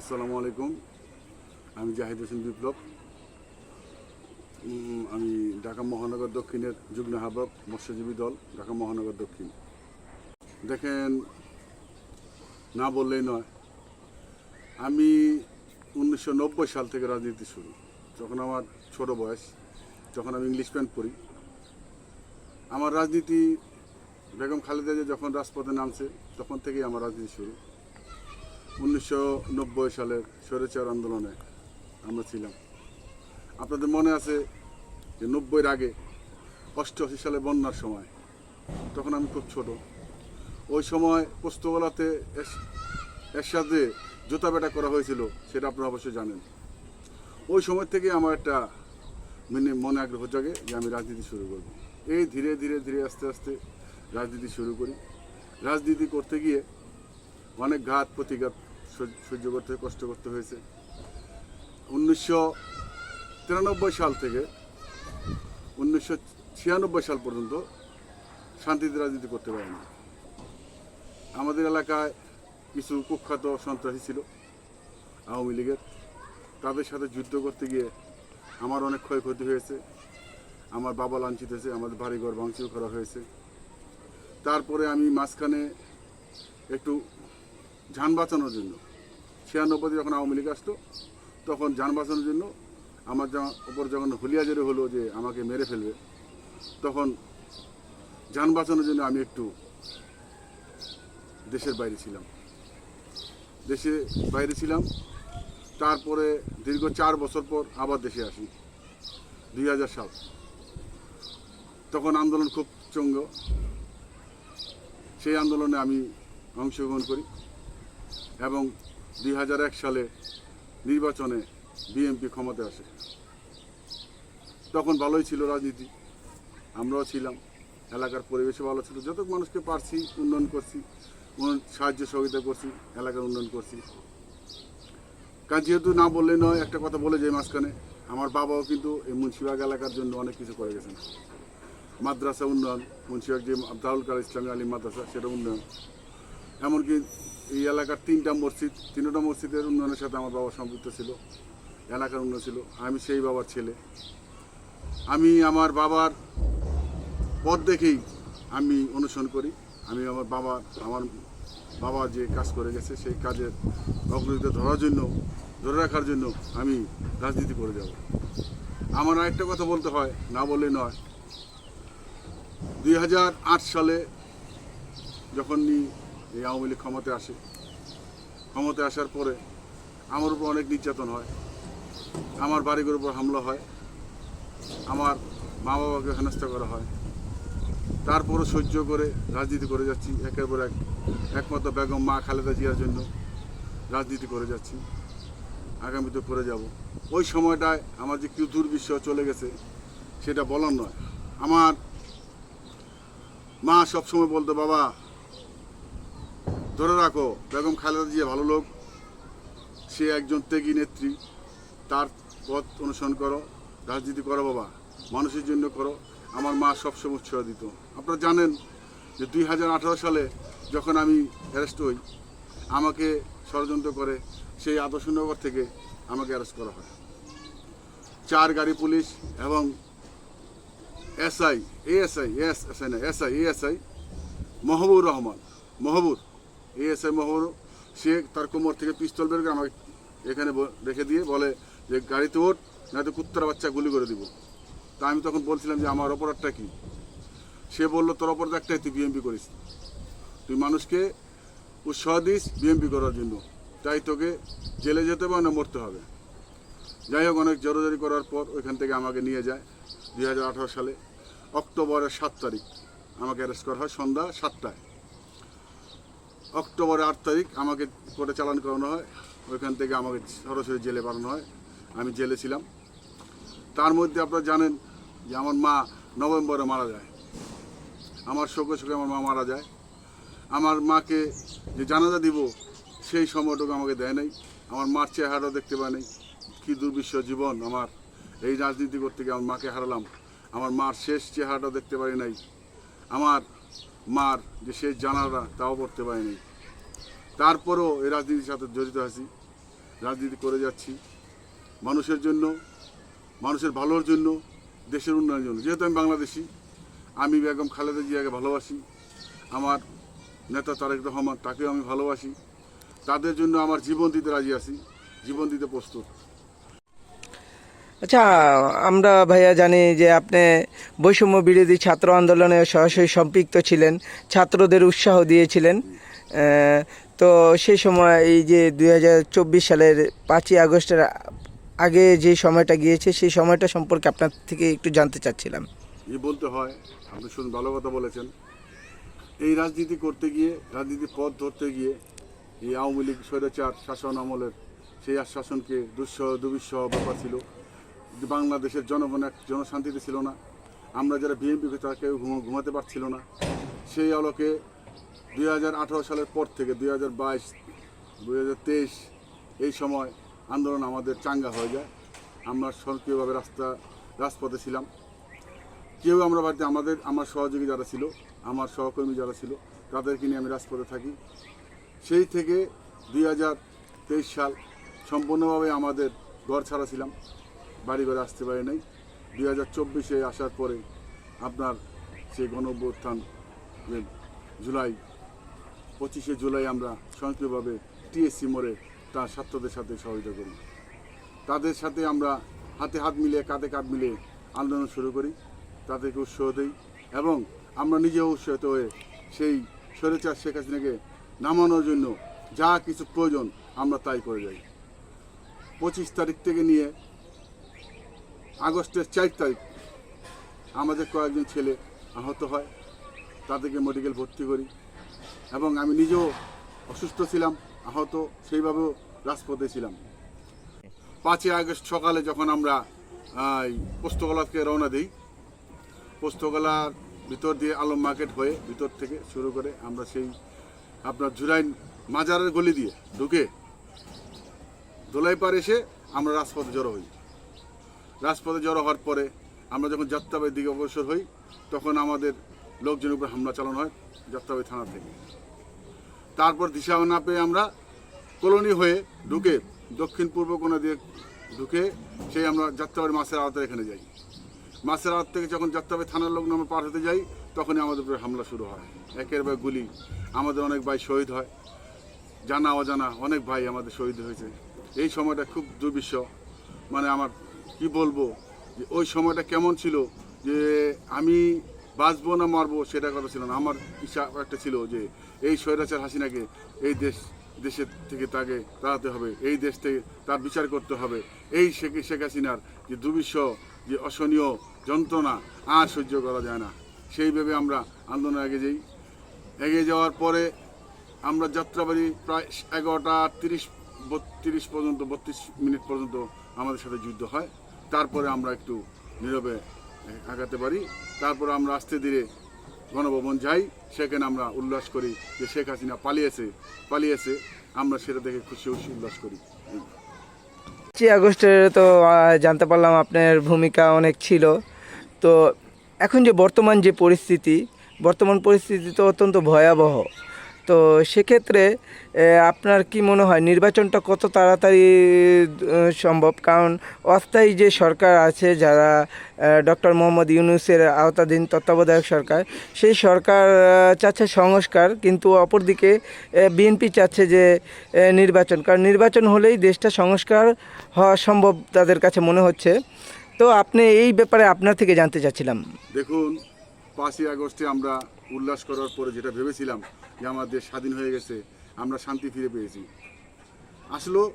আসসালামু আলাইকুম। আমি জাহিদ হোসেন বিপ্লব। আমি ঢাকা মহানগর দক্ষিণের যুগ্ম আহ্বায়ক, মৎস্যজীবী দল, ঢাকা মহানগর দক্ষিণ। দেখেন, না বললেই নয়, আমি উনিশশো নব্বই সাল থেকে রাজনীতি শুরু। যখন আমার ছোট বয়স, যখন আমি ইংলিশ প্যান্ট পড়ি আমার রাজনীতি, বেগম খালেদা জিয়া যখন রাজপথে নামছে, তখন থেকেই আমার রাজনীতি শুরু। উনিশশো নব্বই সালের স্বৈরাচার আন্দোলনে আমরা ছিলাম। আপনাদের মনে আছে যে নব্বইয়ের আগে অষ্টআশি সালে বন্যার সময়, তখন আমি খুব ছোট। ওই সময় পোস্তগোলাতে এস- এর সাথে জুতা বেটা করা হয়েছিল, সেটা আপনারা অবশ্যই জানেন। ওই সময় থেকে আমার একটা মানে মনে আগ্রহ জাগে যে আমি রাজনীতি শুরু করব। এই ধীরে ধীরে ধীরে, আস্তে আস্তে রাজনীতি শুরু করি। রাজনীতি করতে গিয়ে অনেক ঘাত, প্রতিঘাত সহ্য- করতে কষ্ট করতে হয়েছে। উনিশশো তিরানব্বই সাল থেকে উনিশশো ছিয়ানব্বই সাল পর্যন্ত শান্তিতে রাজনীতি করতে পারিনি আমাদের এলাকায় কিছু কুখ্যাত সন্ত্রাসী ছিল, আওয়ামী লীগের। তাদের সাথে যুদ্ধ করতে গিয়ে আমার অনেক ক্ষয়ক্ষতি হয়েছে। আমার বাবা লাঞ্ছিত হয়েছে, আমাদের বাড়িঘর ভাঙচুর করা হয়েছে। তারপরে আমি মাঝখানে একটু যান বাঁচানোর জন্য। ছিয়ানব্বই যখন আওয়ামী লীগ আসতো, তখন যান বাঁচানোর জন্য আমার ওপর যখন হুলিয়াজারি হলো যে আমাকে মেরে ফেলবে, তখন যান বাঁচানোর জন্য আমি একটু দেশের বাইরে ছিলাম। দেশে বাইরে ছিলাম, তারপরে দীর্ঘ চার বছর পর আবার দেশে আসি, দুই হাজার সাল তখন আন্দোলন খুব চঙ্গ। সেই আন্দোলনে আমি অংশগ্রহণ করি। এবং দুই হাজার এক সালে নির্বাচনে বিএনপি ক্ষমতায় আসে। তখন ভালোই ছিল রাজনীতি। আমরাও ছিলাম। এলাকার পরিবেশও ভালো ছিল। যত মানুষকে পারছি, উন্নয়ন করছি সাহায্য সহযোগিতা করছি, এলাকার উন্নয়ন করছি। কারণ যেহেতু না বললে নয়, একটা কথা বলে যাই মাঝখানে, আমার বাবাও কিন্তু এই মুন্সিবাগ এলাকার জন্য অনেক কিছু করে গেছেন। মাদ্রাসা উন্নয়ন, মুন্সিবাগ যে আব্দাউল কাল ইসলামী আলী মাদ্রাসা, সেটা উন্নয়ন। এমনকি এই এলাকার তিনটা মসজিদ, তিনটা মসজিদের উন্নয়নের সাথে আমার বাবা সম্পৃক্ত ছিল, এলাকার উন্নয়ন ছিল। আমি সেই বাবার ছেলে। আমি আমার বাবার পথ দেখেই আমি অনুসরণ করি। আমি আমার বাবা আমার বাবা যে কাজ করে গেছে, সেই কাজের অগ্রগতি ধরার জন্য, ধরে রাখার জন্য আমি রাজনীতি করে যাব। আমার আরেকটা কথা বলতে হয়, না বলে নয়। দুই সালে যখন এই আওয়ামী লীগ ক্ষমতায় আসে। ক্ষমতায় আসার পরে আমার উপর অনেক নির্যাতন হয়। আমার বাড়িঘর উপর হামলা হয়। আমার মা বাবাকে হেনস্থা করা হয়। তারপরও সহ্য করে রাজনীতি করে যাচ্ছি। একের পর এক একমাত্র বেগম মা খালেদা জিয়ার জন্য রাজনীতি করে যাচ্ছি। আগামীতে করে যাব। ওই সময়টায় আমার যে কি দুর্বিশ্ব চলে গেছে, সেটা বলার নয়। আমার মা সবসময় বলতো, বাবা ধরে রাখো, বেগম খালেদা জিয়া ভালো লোক। সে একজন ত্যাগী নেত্রী। তার পথ অনুসরণ করো, রাজনীতি করো বাবা, মানুষের জন্য করো। আমার মা সবসময় উৎসাহ দিত। আপনারা জানেন যে দুই হাজার আঠারো সালে যখন আমি অ্যারেস্ট হই, আমাকে ষড়যন্ত্র করে সেই আদর্শনগর থেকে আমাকে অ্যারেস্ট করা হয়। চার গাড়ি পুলিশ এবং এসআই এএসআই এস এসআই না SI ASI Mahbur Rahman, Mahbur. ASI Mahbur সে তার কোমর থেকে পিস্তল বের করে আমাকে এখানে রেখে দিয়ে বলে যে গাড়িতে ওঠ, নয়তো কুত্তার বাচ্চা গুলি করে দিব। তা আমি তখন বলছিলাম যে আমার অপরাধটা কি? সে বলল, তোর অপরাধ একটাই, তুই বিএমপি করিস। তুই মানুষকে উৎসাহ দিস বিএমপি করার জন্য। তাই তোকে জেলে যেতে হবে, না মরতে হবে? যাই হোক, অনেক জোরাজোরি করার পর ওইখান থেকে আমাকে নিয়ে যায় দু হাজার আঠেরো সালে। অক্টোবরের সাত তারিখ আমাকে অ্যারেস্ট করা হয় সন্ধ্যা সাতটায়। অক্টোবরের আট তারিখ আমাকে কোর্টে চালান করানো হয়। ওইখান থেকে আমাকে সরাসরি জেলে পাঠানো হয়। আমি জেলে ছিলাম। তার মধ্যে আপনারা জানেন যে আমার মা নভেম্বরে মারা যায়। আমার শোকে শোকে আমার মা মারা যায়। আমার মাকে যে জানাজা দিব, সেই সময়টুকু আমাকে দেয় নাই। আমার মার চেহারাও দেখতে পায় নাই। কী দুর্বিশ্ব জীবন আমার। এই রাজনীতি করতে গিয়ে আমার মাকে হারালাম। আমার মার শেষ চেহারাটাও দেখতে পারি নাই। আমার মার, যে শেষ জানালা তাও করতে পারি নাই তারপরেও এই রাজনীতির সাথে জড়িত আছি। রাজনীতি করে যাচ্ছি। মানুষের জন্য, মানুষের ভালোর জন্য, দেশের উন্নয়নের জন্য। যেহেতু আমি বাংলাদেশি, আমি বেগম খালেদা জিয়াকে ভালোবাসি। আমার নেতা তারেক রহমান, তাকেও আমি ভালোবাসি। তাদের জন্য আমার জীবন দিতে রাজি আছি। জীবন দিতে প্রস্তুত। আচ্ছা আমরা ভাইয়া জানি যে আপনি বৈষম্য বিরোধী ছাত্র আন্দোলনে সরাসরি সম্পৃক্ত ছিলেন, ছাত্রদের উৎসাহ দিয়েছিলেন। তো সেই সময় এই যে দু হাজার চব্বিশ সালের পাঁচই আগস্টের আগে যে সময়টা গিয়েছে, সেই সময়টা সম্পর্কে আপনার থেকে একটু জানতে চাচ্ছিলাম। এই বলতে হয়, আপনি শুনুন ভালো কথা বলেছেন। এই রাজনীতি করতে গিয়ে, রাজনীতির পথ ধরতে গিয়ে, এই আওয়ামী লীগ স্বৈরাচার শাসন আমলের সেই শাসনকে দুঃসহ দুবিষহ ব্যাপার ছিল। যে বাংলাদেশের জনগণ এক জনশান্তিতে ছিল না। আমরা যারা বিএনপি তারা কেউ ঘুমা- ঘুমাতে পারছিল না। সেই আলোকে দুই হাজার আঠেরো সালের পর থেকে দুই হাজার বাইশ এই সময় আন্দোলন আমাদের চাঙ্গা হয়ে যায়। আমরা সক্রিয়ভাবে রাস্তা রাজপথে ছিলাম। কেউ আমরা বাড়িতে আমাদের আমার সহযোগী যারা ছিল, আমার সহকর্মী যারা ছিল, তাদেরকে নিয়ে আমি রাজপথে থাকি। সেই থেকে দুই হাজার তেইশ সাল সম্পূর্ণভাবে আমাদের ঘর ছাড়া ছিলাম। বাড়ি ঘরে আসতে পারি নাই। দুই হাজার চব্বিশে আসার পরে আপনার সেই গণ জুলাই, পঁচিশে জুলাই আমরা স্বয়ংক্রিয়ভাবে টিএসসি মোড়ে তার ছাত্রদের সাথে সহযোগিতা করি। তাদের সাথে আমরা হাতে হাত মিলিয়ে, কাঁধে কাঁধ মিলিয়ে আন্দোলন শুরু করি। তাদেরকে উৎসাহ দিই এবং আমরা নিজেও উৎসাহিত হয়ে সেই স্বৈরাচার শেখ হাসিনাকে নামানোর জন্য যা কিছু প্রয়োজন আমরা তাই করে যাই। পঁচিশ তারিখ থেকে নিয়ে আগস্টের চার তারিখ আমাদের কয়েকজন ছেলে আহত হয়, তাদেরকে মেডিকেল ভর্তি করি এবং আমি নিজেও অসুস্থ ছিলাম, আহত, সেইভাবেও রাজপথে ছিলাম। পাঁচই আগস্ট সকালে যখন আমরা থেকে রওনা দিই পোস্তকলার ভিতর দিয়ে আলম মার্কেট হয়ে ভিতর থেকে শুরু করে আমরা সেই আপনার জুরাইন মাজারের গলি দিয়ে ঢুকে দোলাইপার এসে আমরা রাজপথে জড়ো হই। রাজপথে জড়ো হওয়ার পরে আমরা যখন যাত্রাবাড়ির দিকে অগ্রসর হই, তখন আমাদের লোকজনের উপর হামলা চালানো হয় যাত্রাবাড়ি থানা থেকে। তারপর দিশা না পেয়ে আমরা কলোনি হয়ে ঢুকে দক্ষিণ পূর্ব কোনা দিয়ে ঢুকে সেই আমরা যাত্রাবাড়ি মাছের আওতার এখানে যাই। মাছের আওত থেকে যখন যাত্রাবাড়ি থানার লোক আমরা পার হতে যাই, তখনই আমাদের উপরে হামলা শুরু হয়। একের ভাই গুলি। আমাদের অনেক ভাই শহীদ হয়। জানা অজানা অনেক ভাই আমাদের শহীদ হয়েছে। এই সময়টা খুব দুর্বিষহ। মানে আমার কি বলব? যে ওই সময়টা কেমন ছিল? যে আমি বাঁচবো না মারবো সেটা কথা ছিল না। আমার ইচ্ছা একটা ছিল যে এই স্বৈরাচার হাসিনাকে এই দেশ, দেশের থেকে তাকে তাড়াতে হবে, এই দেশ থেকে তার বিচার করতে হবে। এই শেখ শেখ হাসিনার যে দুর্বিষহ যে অসহনীয় যন্ত্রণা আর সহ্য করা যায় না। সেইভাবে আমরা আন্দোলনে এগিয়ে যাই। এগিয়ে যাওয়ার পরে আমরা যাত্রাবাড়ি প্রায় এগারোটা তিরিশ বত্রিশ পর্যন্ত, বত্রিশ মিনিট পর্যন্ত আমাদের সাথে যুদ্ধ হয়। তারপরে আমরা একটু নীরবে আগাতে পারি। তারপরে আমরা আস্তে ধীরে গণভবন যাই। সেখানে আমরা উল্লাস করি যে শেখ হাসিনা পালিয়েছে পালিয়েছে। আমরা সেটা দেখে খুশি খুশি উল্লাস করি। পাঁচই আগস্টে তো জানতে পারলাম আপনার ভূমিকা অনেক ছিল। তো এখন যে বর্তমান যে পরিস্থিতি, বর্তমান পরিস্থিতি তো অত্যন্ত ভয়াবহ। তো সেক্ষেত্রে আপনার কি মনে হয় নির্বাচনটা কত তাড়াতাড়ি সম্ভব? কারণ অস্থায়ী যে সরকার আছে যারা ডক্টর মোহাম্মদ ইউনুসের আওতাধীন তত্ত্বাবধায়ক সরকার, সেই সরকার চাচ্ছে সংস্কার, কিন্তু অপরদিকে বিএনপি চাচ্ছে যে নির্বাচন। কারণ নির্বাচন হলেই দেশটা সংস্কার হওয়া সম্ভব তাদের কাছে মনে হচ্ছে। তো আপনি এই ব্যাপারে আপনার থেকে জানতে চাচ্ছিলাম। দেখুন পাঁচই আগস্টে আমরা উল্লাস করার পরে যেটা ভেবেছিলাম যে আমার দেশ স্বাধীন হয়ে গেছে, আমরা শান্তি ফিরে পেয়েছি। আসলো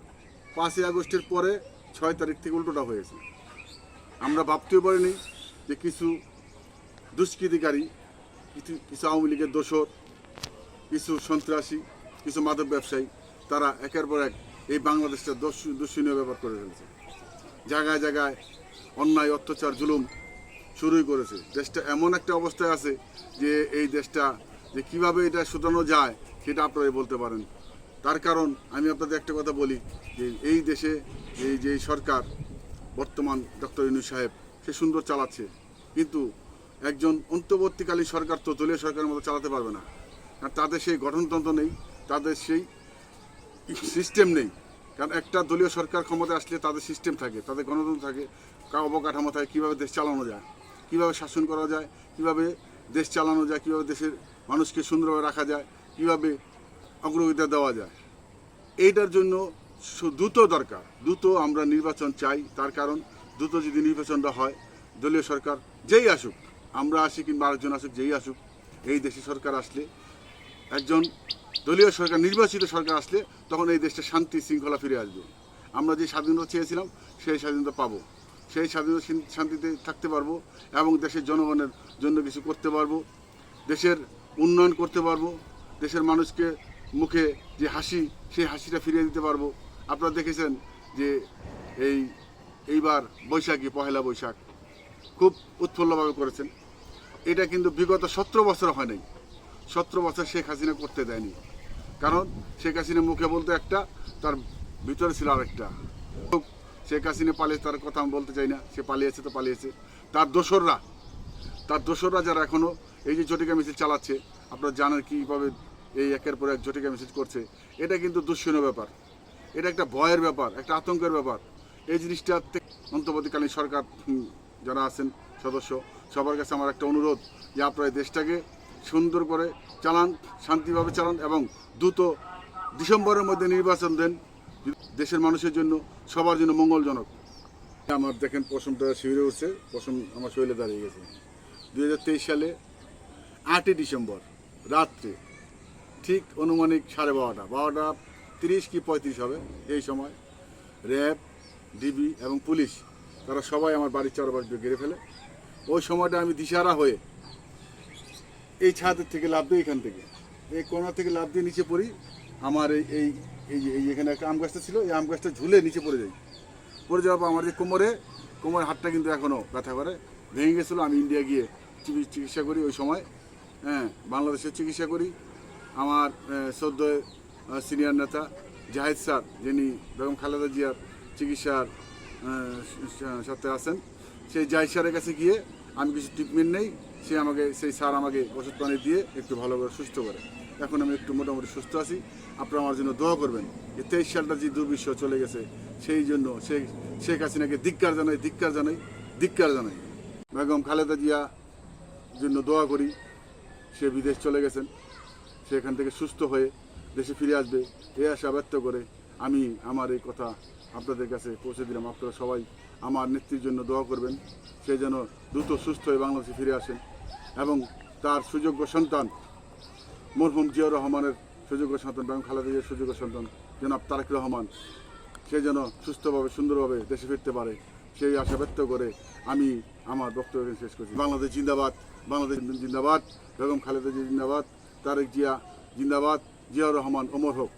পাঁচই আগস্টের পরে ছয় তারিখ থেকে উল্টোটা হয়েছে। আমরা ভাবতেও পারিনি যে কিছু দুষ্কৃতিকারী, কিছু কিছু আওয়ামী লীগের দোসর কিছু সন্ত্রাসী, কিছু মাদক ব্যবসায়ী, তারা একের পর এক এই বাংলাদেশটা দর্শ- দর্শনীয় ব্যাপার করে ফেলছে। জায়গায় জায়গায় অন্যায়, অত্যাচার, জুলুম শুরুই করেছে। দেশটা এমন একটা অবস্থায় আছে যে এই দেশটা, যে কীভাবে এটা শুধানো যায় সেটা আপনারাই বলতে পারেন। তার কারণ আমি আপনাদের একটা কথা বলি, যে এই দেশে এই যে সরকার, বর্তমান ডক্টর ইনু সাহেব, সে সুন্দর চালাচ্ছে। কিন্তু একজন অন্তর্বর্তীকালীন সরকার তো দলীয় সরকারের মতো চালাতে পারবে না। কারণ তাদের সেই গঠনতন্ত্র নেই, তাদের সেই সিস্টেম নেই। কারণ একটা দলীয় সরকার ক্ষমতায় আসলে তাদের সিস্টেম থাকে, তাদের গণতন্ত্র থাকে অবকাঠামো থাকে, কীভাবে দেশ চালানো যায়। কীভাবে শাসন করা যায়, কীভাবে দেশ চালানো যায়, কীভাবে দেশের মানুষকে সুন্দরভাবে রাখা যায়, কীভাবে অগ্রগতি দেওয়া যায়। এইটার জন্য দ্রুত দরকার। দ্রুত আমরা নির্বাচন চাই, তার কারণ দ্রুত যদি নির্বাচনটা হয়, দলীয় সরকার যেই আসুক, আমরা আসি কিংবা আরেকজন আসুক, যেই আসুক, এই দেশে সরকার আসলে, একজন দলীয় সরকার, নির্বাচিত সরকার আসলে, তখন এই দেশটা শান্তি, শৃঙ্খলা ফিরে আসবে। আমরা যে স্বাধীনতা চেয়েছিলাম, সেই স্বাধীনতা পাবো। সেই স্বাধীনতা শান্তিতে থাকতে পারব এবং দেশের জনগণের জন্য কিছু করতে পারব, দেশের উন্নয়ন করতে পারব, দেশের মানুষকে মুখে যে হাসি, সেই হাসিটা ফিরিয়ে দিতে পারব। আপনারা দেখেছেন যে এই, এইবার বৈশাখী, পহেলা বৈশাখ খুব উৎফুল্লভাবে করেছেন। এটা কিন্তু বিগত সতেরো বছর হয় নাই। সতেরো বছর শেখ হাসিনা করতে দেয়নি। কারণ শেখ হাসিনা মুখে বলতে একটা, তার ভিতরে ছিল আরেকটা। শেখ হাসিনা পালিয়ে তার কথা আমি বলতে চাই না। সে পালিয়েছে তো পালিয়েছে। তার দোসররা তার দোসররা যারা এখনও এই যে জটিকা মিছিল চালাচ্ছে, আপনারা জানেন কীভাবে এই একের পর এক জটিকা মিছিল করছে। এটা কিন্তু দুঃশূন্য ব্যাপার। এটা একটা ভয়ের ব্যাপার, একটা আতঙ্কের ব্যাপার। এই জিনিসটা অন্তর্বর্তীকালীন সরকার যারা আছেন, সদস্য, সবার কাছে আমার একটা অনুরোধ যে আপনারা দেশটাকে সুন্দর করে চালান, শান্তিভাবে চালান এবং দ্রুত ডিসেম্বরের মধ্যে নির্বাচন দেন। দেশের মানুষের জন্য, সবার জন্য মঙ্গলজনক। আমার দেখেন পশমটা শিবিরে উঠছে, পশম আমার শরীরে দাঁড়িয়ে গেছে। দুই হাজার তেইশ সালে আটই ডিসেম্বর, রাত্রে, ঠিক অনুমানিক সাড়ে বারোটা বারোটা তিরিশ কি পঁয়ত্রিশ হবে এই সময়, র্যাব, ডিবি এবং পুলিশ, তারা সবাই আমার বাড়ির চারপাশ ঘিরে ফেলে। ওই সময়টা আমি দিশারা হয়ে এই ছাদের থেকে লাভ দিই এখান থেকে, এই কোনা থেকে লাভ দিয়ে নিচে পড়ি, আমার এই এই যে- এই এখানে একটা আম গাছটা ছিল, এই আম গাছটা ঝুলে নিচে পড়ে যাই পড়ে যাওয়ার পর আমার যে কোমরে, কোমরের হাতটা কিন্তু এখনও ব্যথা করে। ভেঙে গেছিল, আমি ইন্ডিয়া গিয়ে চিকিৎসা করি ওই সময়। হ্যাঁ বাংলাদেশে চিকিৎসা করি। আমার সদ্য সিনিয়র নেতা জাহেদ স্যার, যিনি বেগম খালেদা জিয়ার চিকিৎসার সাথে আছেন, সেই জাহিদ স্যারের কাছে গিয়ে আমি কিছু ট্রিটমেন্ট নেই। সে আমাকে, সেই স্যার আমাকে ওষুধ পানি দিয়ে একটু ভালো করে সুস্থ করে। এখন আমি একটু মোটামুটি সুস্থ আছি। আপনারা আমার জন্য দোয়া করবেন যে তেইশ সালটা যে দুর্বিশ্ব চলে গেছে, সেই জন্য শেখ শেখ হাসিনাকে ধিক্কার জানাই ধিক্কার জানাই ধিক্কার জানাই। বেগম খালেদা জিয়া জন্য দোয়া করি, সে বিদেশ চলে গেছেন সেখান থেকে সুস্থ হয়ে দেশে ফিরে আসবে। এ আশা ব্যক্ত করে আমি আমার এই কথা আপনাদের কাছে পৌঁছে দিলাম। আপনারা সবাই আমার নেত্রীর জন্য দোয়া করবেন। সে যেন দ্রুত সুস্থ হয়ে বাংলাদেশে ফিরে আসেন। এবং তার সুযোগ্য সন্তান মরহুম জিয়াউর রহমানের সুযোগ্য সন্তান বেগম খালেদা জিয়ার সুযোগ্য সন্তান জনাব তারেক রহমান। সে যেন সুস্থভাবে, সুন্দরভাবে দেশে ফিরতে পারে, সেই আশা ব্যক্ত করে আমি আমার বক্তব্য শেষ করছি। বাংলাদেশ জিন্দাবাদ বাংলাদেশ জিন্দাবাদ, বেগম খালেদা জিয়া জিন্দাবাদ, তারেক জিয়া জিন্দাবাদ, জিয়াউর রহমান ওমর হোক।